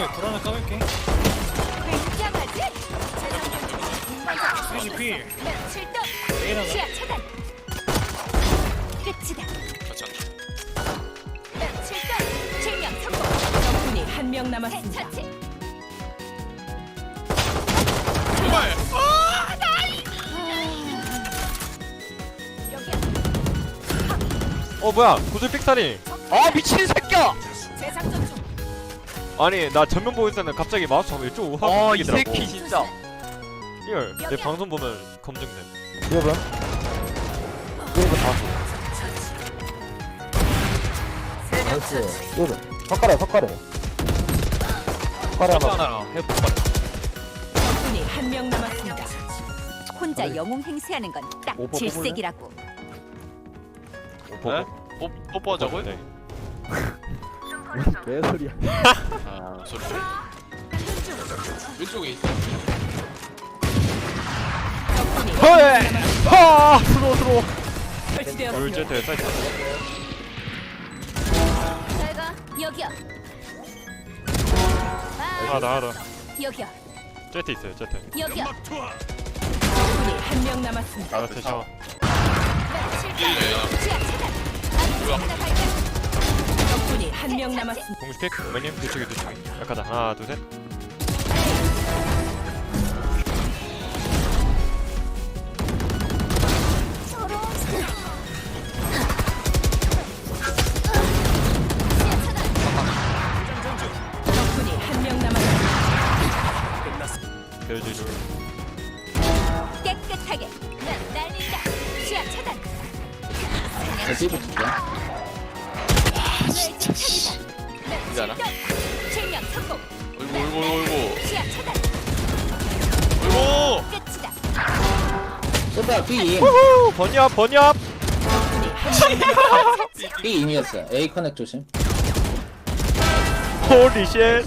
에 불안을 까볼게. 굉장하지? 에이라가. 어 뭐야? 구슬 픽사리. 아 어, 미친 새끼야! 제 아니 나 전면 보고 있었는데 갑자기 마우스 잡으면 이쪽 확아이 움직이더라고 새끼 진짜 이걸 내 방송 보면 검증돼 이거 봐. 이거 다. 나이스. 이거. 석가래, 석가래. 석가래 하나. 하나 해볼까 적군이 한 명 남았습니다. 혼자 영웅 행세하는 건 딱 오버 질색이라고. 네? 뽀, 뽀뽀하자고요? 네. 개 소리야. 아 소리 소리 왼쪽에 있어 허에 하 들어 들어 설치되었습니다. 울제트 사이트 잘가 여기야. 하나 하나 여기야. 제트 있어요 제트 여기야. 적군이 한 명 남았습니다. 아시 한명 남았습니다. 공식 픽 어머님 뒤쪽에 뒤쪽에 약하다 하나 둘셋 서로 적군이 한명 남았습니다. 배우지를 깨끗하게. 난 날린다. 시야 차단. 진짜 씨. 이잖아. 실명 성공. 어이구 어이구 어이구 시야 차단. 어이구 끝이다. 쏘다 B 후후 번이압 번이압 적군이 한명 남았습니다. B 인이었어 A 커넥 조심 홀리 쉣